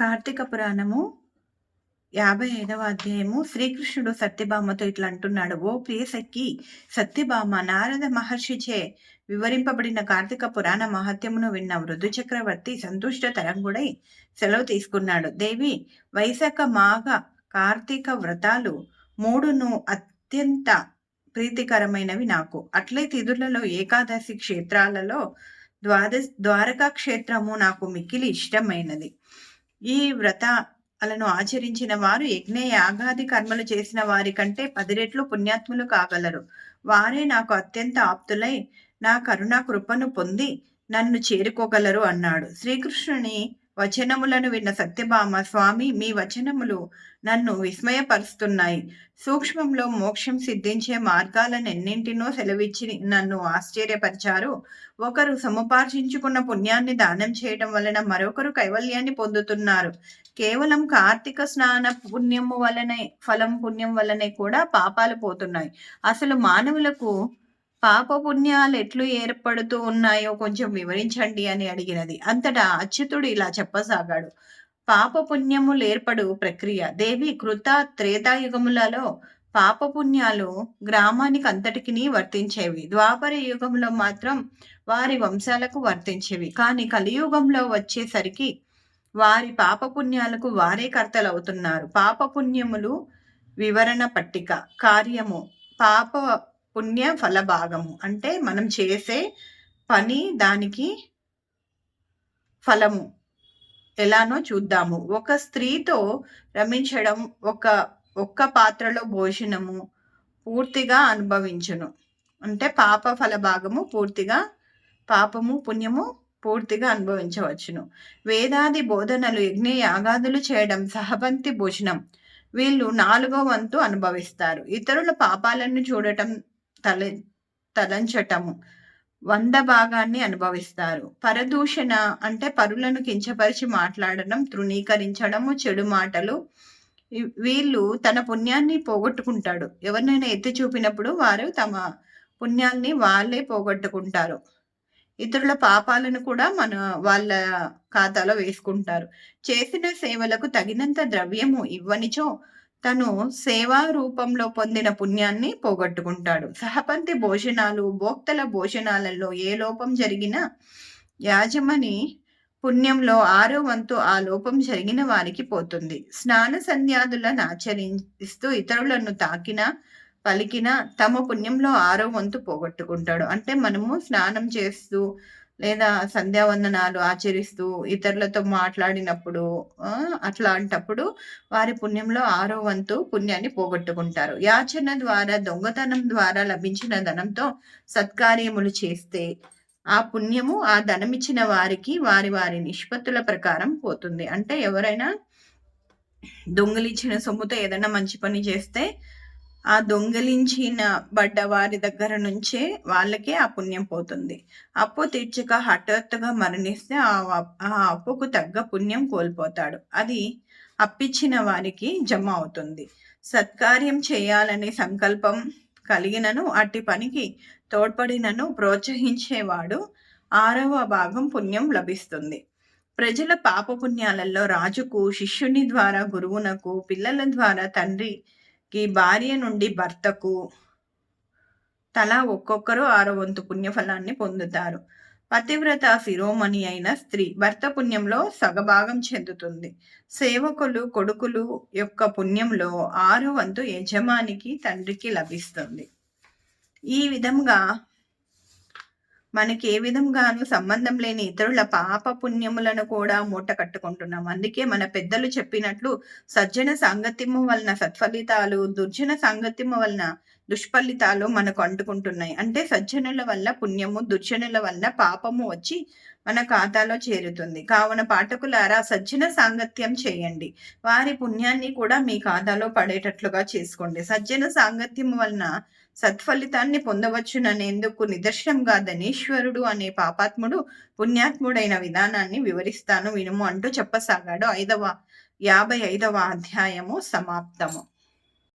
కార్తీక పురాణము యాభై ఐదవ అధ్యాయము. శ్రీకృష్ణుడు సత్యభామతో ఇట్లా అంటున్నాడు ఓ ప్రియసఖి సత్యభామ నారద మహర్షిచే వివరింపబడిన కార్తీక పురాణ మహత్యమును విన్న వృద్ధు చక్రవర్తి సంతుష్ట తరంగుడై సెలవు తీసుకున్నాడు. దేవి వైశాఖ మాఘ కార్తీక వ్రతాలు మూడును అత్యంత ప్రీతికరమైనవి నాకు. అట్లే తిథులలో ఏకాదశి క్షేత్రాలలో ద్వాద ద్వారకా క్షేత్రము నాకు మిక్కిలి ఇష్టమైనది. ఈ వ్రత అలను ఆచరించిన వారు యజ్ఞ యాగాది కర్మలు చేసిన వారి కంటే పది రెట్లు పుణ్యాత్ములు కాగలరు. వారే నాకు అత్యంత ఆప్తులై నా కరుణా కృపను పొంది నన్ను చేరుకోగలరు అన్నాడు. శ్రీకృష్ణుని వచనములను విన్న సత్యభామ స్వామి మీ వచనములు నన్ను విస్మయపరుస్తున్నాయి. సూక్ష్మంలో మోక్షం సిద్ధించే మార్గాలను ఎన్నింటినో సెలవిచ్చి నన్ను ఆశ్చర్యపరిచారు. ఒకరు సముపార్జించుకున్న పుణ్యాన్ని దానం చేయడం వలన మరొకరు కైవల్యాన్ని పొందుతున్నారు. కేవలం కార్తీక స్నాన పుణ్యము వలనే ఫలం పుణ్యం వలనే కూడా పాపాలు పోతున్నాయి. అసలు మానవులకు పాప పుణ్యాలు ఎట్లు ఏర్పడుతూ ఉన్నాయో కొంచెం వివరించండి అని అడిగినది. అంతటా అచ్యుతుడు ఇలా చెప్పసాగాడు. పాప పుణ్యములు ఏర్పడు ప్రక్రియ. దేవి కృత త్రేతాయుగములలో పాపపుణ్యాలు గ్రామానికి అంతటికి వర్తించేవి. ద్వాపర యుగంలో మాత్రం వారి వంశాలకు వర్తించేవి. కానీ కలియుగంలో వచ్చేసరికి వారి పాపపుణ్యాలకు వారే కర్తలు అవుతున్నారు పాపపుణ్యములు వివరణ పట్టిక కార్యము పాప పుణ్య ఫల భాగము అంటే మనం చేసే పని దానికి ఫలము. ఎలానో చూద్దాము. ఒక స్త్రీతో రమించడం ఒక ఒక్క పాత్రలో భోజనము పూర్తిగా అనుభవించును. అంటే పాప ఫల భాగము పూర్తిగా పాపము పుణ్యము పూర్తిగా అనుభవించవచ్చును. వేదాది బోధనలు యజ్ఞ యాగాదులు చేయడం సహబంతి భోజనం వీళ్ళు నాలుగో వంతు అనుభవిస్తారు. ఇతరుల పాపాలను చూడటం తల తలంచటము. వంద భాగాన్ని అనుభవిస్తారు. పరదూషణ అంటే పరులను కించపరిచి మాట్లాడడం తృణీకరించడము చెడు మాటలు. వీళ్ళు తన పుణ్యాన్ని పోగొట్టుకుంటాడు. ఎవరినైనా ఎత్తి చూపినప్పుడు వారు తమ పుణ్యాన్ని వాళ్ళే పోగొట్టుకుంటారు. ఇతరుల పాపాలను కూడా మన వాళ్ళ ఖాతాలో వేసుకుంటారు. చేసిన సేవలకు తగినంత ద్రవ్యము ఇవ్వనిచో తను సేవా రూపంలో పొందిన పుణ్యాన్ని పోగొట్టుకుంటాడు. సహపంతి భోజనాలు భోక్తల భోజనాలలో ఏ లోపం జరిగినా యాజమని పుణ్యంలో ఆరో వంతు ఆ లోపం జరిగిన వారికి పోతుంది. స్నాన సంధ్యాదులను ఆచరిస్తూ ఇతరులను తాకిన పలికిన తమ పుణ్యంలో ఆరో వంతు పోగొట్టుకుంటాడు. అంటే మనము స్నానం చేస్తూ లేదా సంధ్యావందనాలు ఆచరిస్తూ ఇతరులతో మాట్లాడినప్పుడు అట్లాంటప్పుడు వారి పుణ్యంలో ఆరో వంతు పుణ్యాన్ని పోగొట్టుకుంటారు. యాచన ద్వారా దొంగతనం ద్వారా లభించిన ధనంతో సత్కార్యములు చేస్తే ఆ పుణ్యము ఆ ధనం ఇచ్చిన వారికి వారి వారి నిష్పత్తుల ప్రకారం పోతుంది. అంటే ఎవరైనా దొంగలించిన సొమ్ముతో ఏదైనా మంచి పని చేస్తే ఆ దొంగలించిన బడ్డ వారి దగ్గర నుంచే వాళ్ళకే ఆ పుణ్యం పోతుంది. అప్పు తీర్చక హఠాత్తుగా మరణిస్తే ఆ అప్పుకు తగ్గ పుణ్యం కోల్పోతాడు. అది అప్పిచ్చిన వారికి జమ అవుతుంది. సత్కార్యం చేయాలనే సంకల్పం కలిగినను అట్టి పనికి తోడ్పడినను ప్రోత్సహించేవాడు ఆరవ భాగం పుణ్యం లభిస్తుంది. ప్రజల పాపపుణ్యాలలో రాజుకు శిష్యుని ద్వారా గురువునకు పిల్లల ద్వారా తండ్రి గీ భార్య నుండి భర్తకు తలా ఒక్కొక్కరు ఆరో వంతు పుణ్యఫలాన్ని పొందుతారు. పతివ్రత శిరోమణి అయిన స్త్రీ భర్త పుణ్యంలో సగభాగం చెందుతుంది. సేవకులు కొడుకులు యొక్క పుణ్యంలో ఆరో వంతు యజమానికి తండ్రికి లభిస్తుంది. ఈ విధంగా మనకి ఏ విధంగానూ సంబంధం లేని ఇతరుల పాప పుణ్యములను కూడా మూట కట్టుకుంటున్నాం. అందుకే మన పెద్దలు చెప్పినట్లు సజ్జన సాంగత్యము వలన సత్ఫలితాలు దుర్జన సాంగత్యము వలన దుష్ఫలితాలు మనకు అంటుకుంటున్నాయి. అంటే సజ్జనుల వల్ల పుణ్యము దుర్జనుల వల్ల పాపము వచ్చి మన ఖాతాలో చేరుతుంది. కావున పాఠకులారా సజ్జన సాంగత్యం చేయండి. వారి పుణ్యాన్ని కూడా మీ ఖాతాలో పడేటట్లుగా చేసుకోండి. సజ్జన సాంగత్యం వలన సత్ఫలితాన్ని పొందవచ్చుననేందుకు నిదర్శనంగా ధనేశ్వరుడు అనే పాపాత్ముడు పుణ్యాత్ముడైన విధానాన్ని వివరిస్తాను. వినుము అంటూ చెప్పసాగాడు. ఐదవ యాభై ఐదవ అధ్యాయము సమాప్తము.